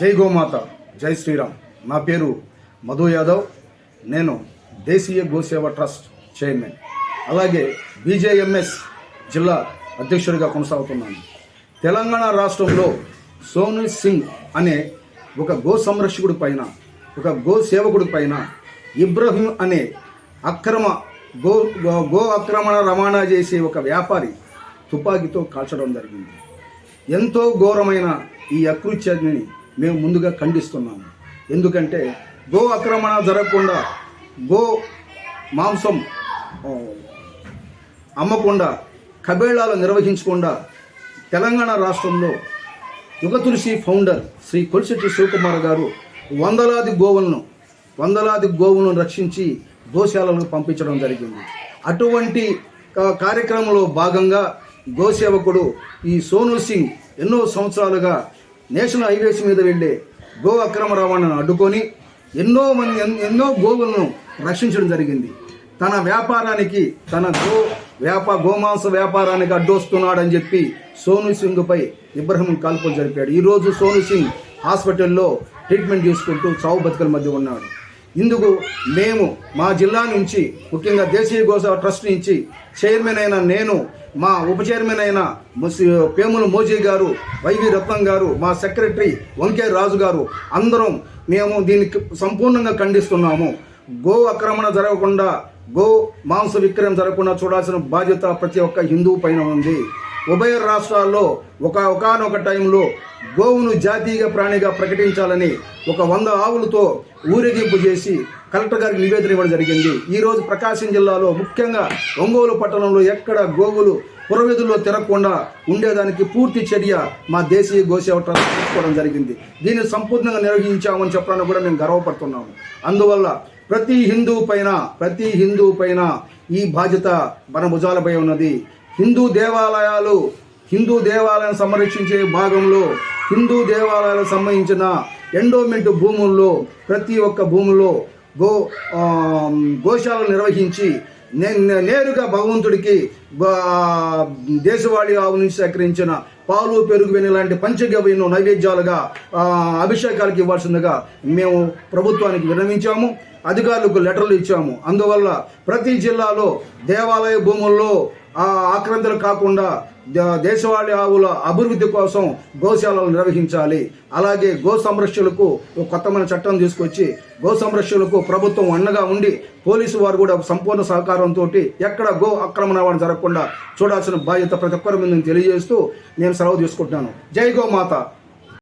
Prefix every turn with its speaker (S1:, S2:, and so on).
S1: జై గోమాత జై శ్రీరామ్. నా పేరు మధు యాదవ్. నేను దేశీయ గోసేవ ట్రస్ట్ చైర్మన్. అలాగే బీజేఎంఎస్ జిల్లా అధ్యక్షుడిగా కొనసాగుతున్నాను. తెలంగాణ రాష్ట్రంలో సోను సింగ్ అనే ఒక గో సంరక్షకుడి పైన ఒక గో సేవకుడి పైన ఇబ్రహీం అనే అక్రమ గో గో- గో అక్రమణ రవాణా చేసే ఒక వ్యాపారి తుపాకీతో కాల్చడం జరిగింది. ఎంతో ఘోరమైన ఈ అకృత్యాన్ని మేము ముందుగా ఖండిస్తున్నాము. ఎందుకంటే గో ఆక్రమణ జరగకుండా గో మాంసం అమ్మకుండా కబేళాలు నిర్వహించకుండా తెలంగాణ రాష్ట్రంలో యుగ తులసి ఫౌండర్ శ్రీ కొలిశెట్టి శివకుమార్ గారు వందలాది గోవులను వందలాది గోవులను రక్షించి గోశాలకు పంపించడం జరిగింది. అటువంటి కార్యక్రమంలో భాగంగా గోసేవకుడు ఈ సోను సింగ్ ఎన్నో సంవత్సరాలుగా నేషనల్ హైవేస్ మీద వెళ్ళే గో అక్రమ రవాణాను అడ్డుకొని ఎన్నో మంది ఎన్- ఎన్నో గోవులను రక్షించడం జరిగింది. తన వ్యాపారానికి తన గో వ్యాప గోమాంస వ్యాపారానికి అడ్డొస్తున్నాడని చెప్పి సోను సింగ్పై ఇబ్రహీం కాల్పులు జరిపాడు. ఈరోజు సోను సింగ్ హాస్పిటల్లో ట్రీట్మెంట్ తీసుకుంటూ చావు బతుకల మధ్య ఉన్నాడు. ఇందుకు మేము మా జిల్లా నుంచి ముఖ్యంగా దేశీయ గోసా ట్రస్ట్ నుంచి చైర్మన్ అయిన నేను మా ఉప చైర్మన్ అయిన ముసి- పేముల మోజీ గారు వైవి రత్నం గారు మా సెక్రటరీ వంకే రాజు గారు అందరం మేము దీనికి సంపూర్ణంగా ఖండిస్తున్నాము. గో ఆక్రమణ జరగకుండా గో మాంస విక్రయం జరగకుండా చూడాల్సిన బాధ్యత ప్రతి ఒక్క హిందువు పైన ఉంది. ఉభయ రాష్ట్రాల్లో ఒక ఒకనొక టైంలో గోవును జాతీయ ప్రాణిగా ప్రకటించాలని ఒక వంద ఆవులతో ఊరేగింపు చేసి కలెక్టర్ గారికి నివేదన ఇవ్వడం జరిగింది. ఈరోజు ప్రకాశం జిల్లాలో ముఖ్యంగా ఒంగోలు పట్టణంలో ఎక్కడ గోవులు పురవీధుల్లో తిరగకుండా ఉండేదానికి పూర్తి చర్య మా దేశీయ గోసేవ ట్రస్ట్ తీసుకోవడం జరిగింది. దీన్ని సంపూర్ణంగా నిర్వహించామని చెప్పడానికి కూడా మేము గర్వపడుతున్నాము. అందువల్ల ప్రతి హిందూ పైన ప్రతి హిందూ పైన ఈ బాధ్యత మన భుజాలపై ఉన్నది. హిందూ దేవాలయాలు హిందూ దేవాలయం సంరక్షించే భాగంలో హిందూ దేవాలయాలకు సంబంధించిన ఎండోమెంట్ భూముల్లో ప్రతి ఒక్క భూమిలో గో గోశాలను నిర్వహించి నేరుగా భగవంతుడికి దేశవాళీ ఆవు నుంచి సేకరించిన పాలు పెరుగు వెని లాంటి పంచగవ్యను నైవేద్యాలుగా అభిషేకాలకు ఇవ్వాల్సిందిగా మేము ప్రభుత్వానికి విరమించాము అధికారులకు లెటర్లు ఇచ్చాము. అందువల్ల ప్రతి జిల్లాలో దేవాలయ భూముల్లో ఆ ఆక్రందలు కాకుండా ద- దేశవాళీ ఆవుల అభివృద్ధి కోసం గోశాలలు నిర్వహించాలి. అలాగే గో సంరక్షణకు ఒక కొత్తమైన చట్టం తీసుకొచ్చి గో సంరక్షణకు ప్రభుత్వం అండగా ఉండి పోలీసు వారు కూడా సంపూర్ణ సహకారంతో ఎక్కడ గో ఆక్రమణ జరగకుండా చూడాల్సిన బాధ్యత ప్రతి ఒక్కరి మీద నేను నేను సెలవు తీసుకుంటున్నాను. జై గోమాత.